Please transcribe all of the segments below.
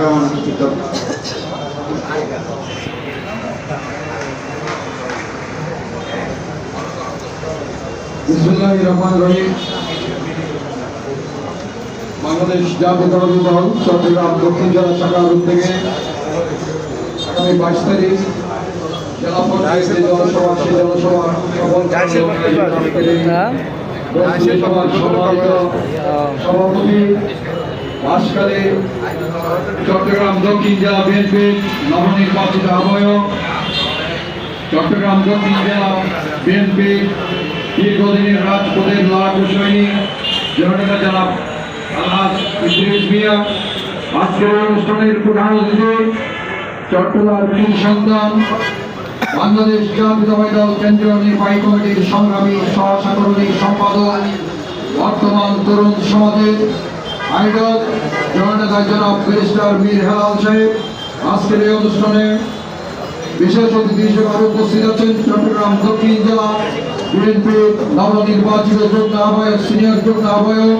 রহমান কৃতজ্ঞ বিসমুল্লাহ রহমান রহিম। বাংলাদেশ জাতীয়তাবাদী দল চট্টগ্রাম দক্ষিণ জেলা শাখার উদ্যোগে আগামী বাইশ তারিখ জেলা যে জনসভা সেই জনসভা সভাপতি বাসকালে চট্টগ্রাম দক্ষিণ জেলা বিএনপির নবনির্বাচিত আহ্বায়ক, চট্টগ্রাম দক্ষিণ জেলা বিএনপি দীর্ঘদিনের রাজপথের লড়াকু সৈনিক মিয়া। আজকের অনুষ্ঠানের প্রধান অতিথি, চট্টগ্রাম বীর সন্তান, বাংলাদেশ জাতীয়তাবাদী দল কেন্দ্রীয় নির্বাহী কমিটির সংগ্রামী সহসাংগঠনিক সম্পাদক, বর্তমান তরুণ সমাজের আইডল জননেতা জনাব ব্যারিস্টার মীর হেলাল সাহেব, আজকের এই অনুষ্ঠানে বিশেষ অতিথি হিসেবে উপস্থিত আছেন চট্টগ্রাম দক্ষিণ জেলা বিএনপি নবনির্বাচিত যুগ্ম আহ্বায়ক, সিনিয়র যুগ্ম আহ্বায়ক,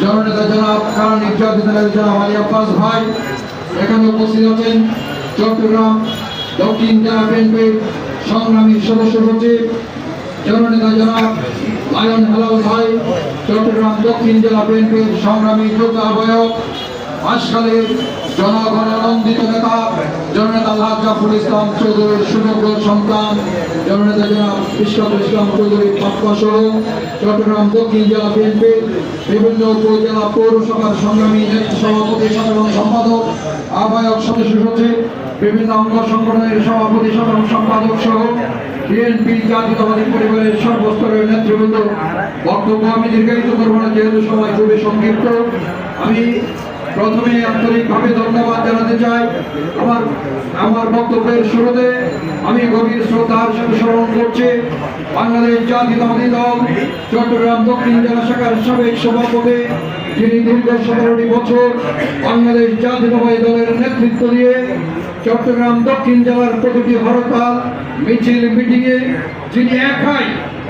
জননেতা জনাব কারণ নির্যাতিত জনাব আলী আব্বাস ভাই, এখানে উপস্থিত আছেন চট্টগ্রাম দক্ষিণ জেলা বিএনপির সংগ্রামী সদস্য সচিব জননেতা জনাব হেলাল ভাই, চট্টগ্রাম দক্ষিণ জেলা বিএনপির সংগ্রামী যুগ্ম আহ্বায়ক বাসকালের জনগণানন্দিত নেতা, জননেতা আল্লাহ জাফর ইসলাম চৌধুরীর সুযোগ্য সন্তান, জননেতা জনাব ইশরাফুল ইসলাম চৌধুরী পাপ্পা সহ চট্টগ্রাম দক্ষিণ জেলা বিএনপির বিভিন্ন উপজেলা পৌরসভার সংগ্রামী সভাপতি, সাধারণ সম্পাদক, আহ্বায়ক, সদস্য সচিব বিভিন্ন অঙ্গ সংগঠনের সভাপতি, সাধারণ সম্পাদক সহ বিএনপি জাতীয়তাবাদী পরিবারের সর্বস্তরের নেতৃবৃন্দ। বক্তব্য আমি দীর্ঘায়িত করব না, যেহেতু সময় খুবই সংক্ষিপ্ত। আমি প্রথমে আন্তরিকভাবে ধন্যবাদ জানাতে চাই আমার আমার বক্তব্যের শুরুতে। আমি গভীর শ্রদ্ধার সাথে স্মরণ করছি, বাংলাদেশ জাতীয়তাবাদী দল, চট্টগ্রাম দক্ষিণ জেলা শাখার সাবেক সভাপতি, যিনি দীর্ঘ সতেরোটি বছর বাংলাদেশ জাতীয়তাবাদী দলের নেতৃত্ব দিয়ে চট্টগ্রাম দক্ষিণ জেলার প্রতিটি হরতাল, মিছিল, মিটিংয়ে যিনি একাই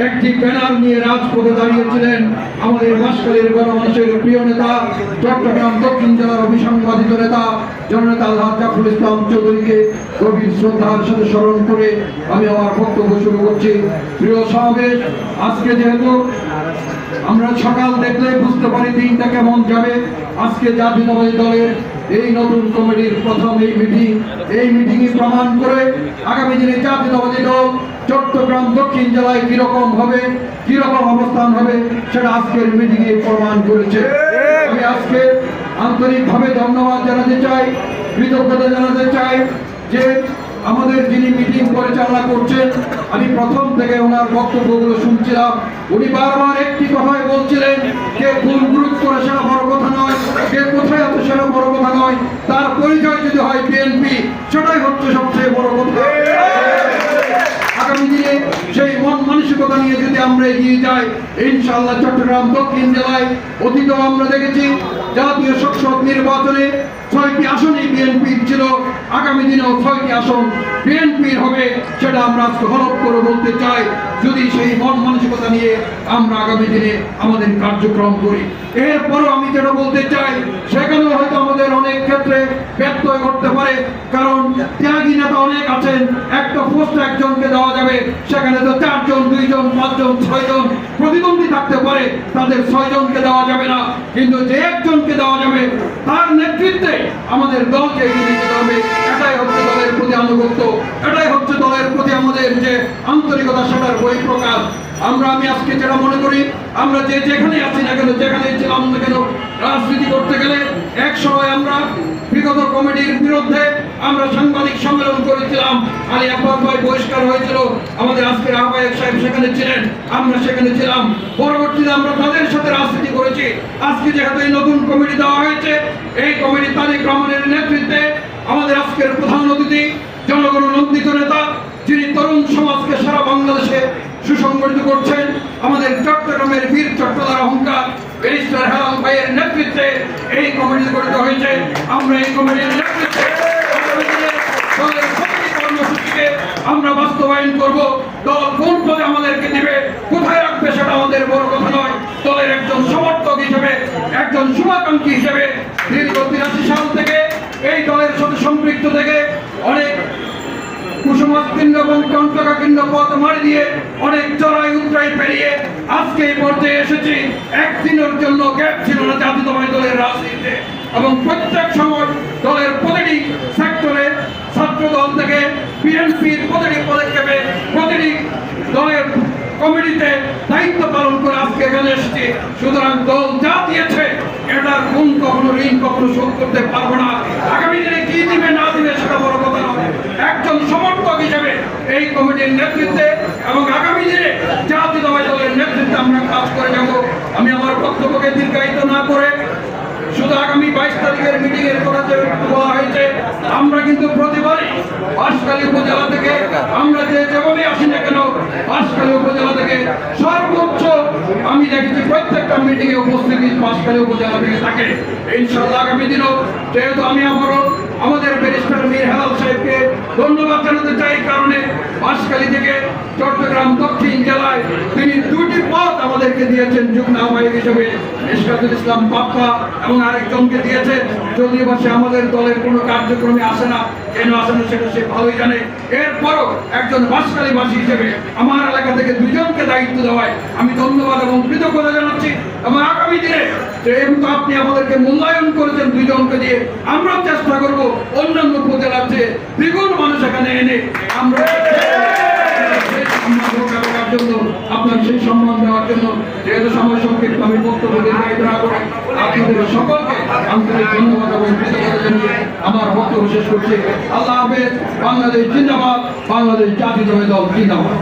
একটি ব্যানার নিয়ে রাজপথে দাঁড়িয়েছিলেন আমাদের বাসকালের গণমানুষের প্রিয় নেতা, চট্টগ্রাম দক্ষিণ জেলার অভিসংবাদিত নেতা, জননেতা আল্লাহ জাফর ইসলাম চৌধুরীকে গভীর শ্রদ্ধার সাথে স্মরণ করে আমি আমার বক্তব্য শুরু করছি। প্রিয় সমাবেশ, আজকে যেহেতু আমরা সকাল দেখলে বুঝতে পারি দিনটা কেমন যাবে, আজকে জাতীয়তাবাদী দলের এই নতুন কমিটির প্রথম এই মিটিং এই মিটিং প্রমাণ করে আগামী দিনে জাতীয়তাবাদী দল চট্টগ্রাম দক্ষিণ জেলায় কীরকম হবে, কীরকম অবস্থান হবে, সেটা আজকের মিটিং এ প্রমাণ করেছে। আমি আজকে আন্তরিকভাবে ধন্যবাদ জানাতে চাই, কৃতজ্ঞতা জানাতে চাই যে আমাদের যিনি মিটিং পরিচালনা করছেন, আমি প্রথম থেকে ওনার বক্তব্যগুলো শুনছিলাম। উনি বারবার একটি কথাই বলছিলেন কে কোন গ্রুপ করে সেটা বড় কথা নয় কে কোথায় আছে সেটা বড় কথা নয় তার পরিচয় যদি হয় বিএনপি সেটাই হচ্ছে সবচেয়ে বড় কথা আগামী দিনে সেই মন মানসিকতা নিয়ে যদি আমরা এগিয়ে যাই। ইনশাআল্লাহ চট্টগ্রাম, দক্ষিণ জেলায় অতীতেও আমরা দেখেছি, জাতীয় সংসদ নির্বাচনে ছয়টি আসনই বিএনপির ছিল। আগামী দিনেও ছয়টি আসন বিএনপির হবে, সেটা আমরা আজকে হলপ করে বলতে চাই। যদি সেই মন মানসিকতা নিয়ে আমরা আগামী দিনে আমাদের কার্যক্রম করি। এরপরও আমি যেটা বলতে চাই, সেখানেও হয়তো আমাদের অনেক ক্ষেত্রে ব্যত্যয় করতে পারে, কারণ ত্যাগী নেতা অনেক আছেন, একটা পোস্ট একজনকে দেওয়া যাবে, সেখানে তো তাদের ছয়জনকে দেওয়া যাবে না। কিন্তু যে একজনকে দেওয়া যাবে, তার নেতৃত্বে আমাদের দলকে এগিয়ে নিতে হবে। এটাই হচ্ছে দলের প্রতি আনুগত্য। এটাই হচ্ছে দলের প্রতি আমাদের যে আন্তরিকতা, সেটার বই প্রকাশ আমরা, আমি আজকে যেটা মনে করি, আমরা যে যেখানে আছি না কেন যেখানে ছিলাম না কেন, রাজনীতি করতে গেলে এক সময় আমরা বিগত কমিটির বিরুদ্ধে আমরা সাংবাদিক সম্মেলন করেছিলাম। আলী আব্বাস ভাই বহিষ্কার হয়েছিল। আমাদের আজকের আহ্বায়ক সাহেব সেখানে ছিলেন। আমরা সেখানে ছিলাম। পরবর্তীতে আমরা তাদের সাথে রাজনীতি করেছি। আজকে যেহেতু এই নতুন কমিটি দেওয়া হয়েছে, এই কমিটি তারিক রহমানের নেতৃত্বে আমাদের আজকের প্রধান অতিথি জনগণ নন্দিত নেতা, যিনি তরুণ সমাজকে সারা বাংলাদেশে সুসংগঠিত করছেন, আমাদের চট্টগ্রামের বীর চট্টলার অহংকার, ব্যারিস্টার হেলাল ভাইয়ের নেতৃত্বে এই কমিটি গঠিত হয়েছে। আমরা এই কমিটির নেতৃত্বে দলের প্রতিটি কর্মসূচিকে আমরা বাস্তবায়ন করব। দল কোন পদে আমাদেরকে দিবে, কোথায় রাখবে সেটা আমাদের বড় কথা নয়। দলের একজন সমর্থক হিসেবে, একজন শুভাকাঙ্ক্ষী হিসেবে দীর্ঘ তিরাশি সাল থেকে দায়িত্ব থেকে অনেক কুসুমাকীর্ণ এবং কণ্ঠকাকীর্ণ পথ মারি দিয়ে, অনেক চড়াই উত্তরাই পেরিয়ে আজকে এই পর্যায়ে এসেছি। একদিনের জন্য গ্যাপ ছিল না জাতীয়তাবাদী দলের রাজনীতিতে। এবং প্রত্যেক সময় দলের প্রতিটি সেক্টরে ছাত্র দল থেকে বিএনপির প্রতিটি পদক্ষেপে প্রতিটি দলের কমিটিতে দায়িত্ব পালন করে আজকে এখানে এসেছি। সুতরাং দল যা দিয়েছে এটার কোন কখনো ঋণ, কখনো শোধ করতে পারব না। আগামী দিনে কি দিবে, না দিবে, সেটা বড় কথা নয়। একজন সমর্থক হিসেবে এই কমিটির নেতৃত্বে এবং আগামী দিনে জাতীয়তাবাদী দলের নেতৃত্বে আমরা কাজ করে যাব। আমি আমার বক্তব্যকে দীর্ঘায়িত না করে শুধু আগামী বাইশ তারিখের মিটিং এর কথা যে বলা হয়েছে, আমরা কিন্তু প্রতিবারই বাঁশখালী উপজেলা থেকে আমরা যে যেভাবে আসি না কেন, বাঁশখালী উপজেলা থেকে সর্বোচ্চ আমি দেখেছি প্রত্যেকটা মিটিং এ উপস্থিতি বাঁশখালী উপজেলা থেকে থাকে। ইনশাল্লাহ আগামী দিনও, যেহেতু আমি আবারও আমাদের ব্যারিস্টার মীর হেলাল সাহেবকে ধন্যবাদ জানাতে চাই, কারণে বাঁশখালী থেকে চট্টগ্রাম দক্ষিণ জেলায় তিনি দুটি পথ আমাদেরকে দিয়েছেন, যুগ্ম আহ্বায়ক হিসেবে ইসকাতুল ইসলাম পাপ্পা এবং আরেকজনকে দিয়েছে যদিও বা সে আমাদের দলের কোনো কার্যক্রমে আসে না, কেন আসে না সেটা সে ভালোই জানে। এরপরও একজন বাসকালীবাসী হিসেবে আমার এলাকা থেকে দুজনকে দায়িত্ব দেওয়ায় আমি ধন্যবাদ এবং কৃতজ্ঞতা জানাচ্ছি এবং আগামী দিনে আপনি আমাদেরকে মূল্যায়ন করেছেন দিয়ে। আমরাও চেষ্টা করব অন্যান্য উপজেলার চেয়ে দ্বিগুণ মানুষ এখানে এনে আমরা আপনার সেই সম্মান দেওয়ার জন্য যেহেতু সময় সংক্ষিপ্ত আমি বক্তব্য আপনাদের সকলকে আন্তরিক ধন্যবাদ এবং আমার বক্তব্য শেষ করছি। আল্লাহ হাফেজ, বাংলাদেশ জিন্দাবাদ, বাংলাদেশ জাতীয় দল জিন্দাবাদ।